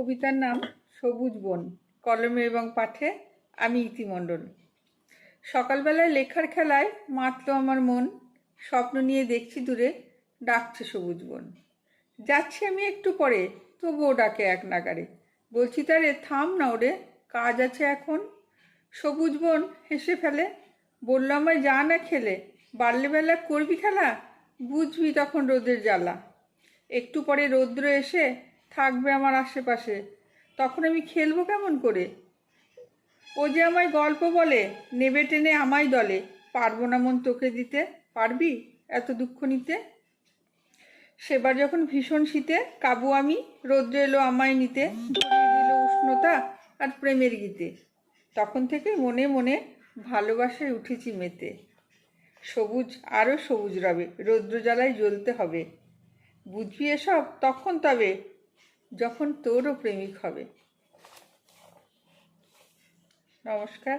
কবিতার নাম সবুজ বন, কলমে এবং পাঠে আমি ইতিমণ্ডল। সকালবেলায় লেখার খেলায় মাতল আমার মন, স্বপ্ন নিয়ে দেখছি দূরে ডাকছে সবুজ বন। যাচ্ছি আমি একটু পরে, তবুও ডাকে এক নাগারে। বলছি, তারে, থাম না ওরে, কাজ আছে এখন। সবুজ বন হেসে ফেলে, বলল আমায় যা না খেলে বাল্যবেলা করবি খেলা? বুঝবি তখন রোদের জ্বালা। একটু পরে রৌদ্র এসে থাকবে আমার আশেপাশে। তখন আমি খেলব কেমন করে? ও যে আমায় গল্প বলে, নেবে টেনে আমায় দলে। পারব না মন তোকে দিতে। পারবি এত দুঃখ নিতে? সেবার যখন ভীষণ শীতে, কাবু আমি, রৌদ্র এলো আমায় নিতে। দিল উষ্ণতা আর প্রেমের গীতে। তখন থেকে মনে মনে ভালোবাসায় উঠেছি মেতে। সবুজ আরও সবুজ রবে। রৌদ্র জ্বালায় জ্বলতে হবে। বুঝবি এসব? তখন তবে যখন তোরও প্রেমিক হবে। নমস্কার।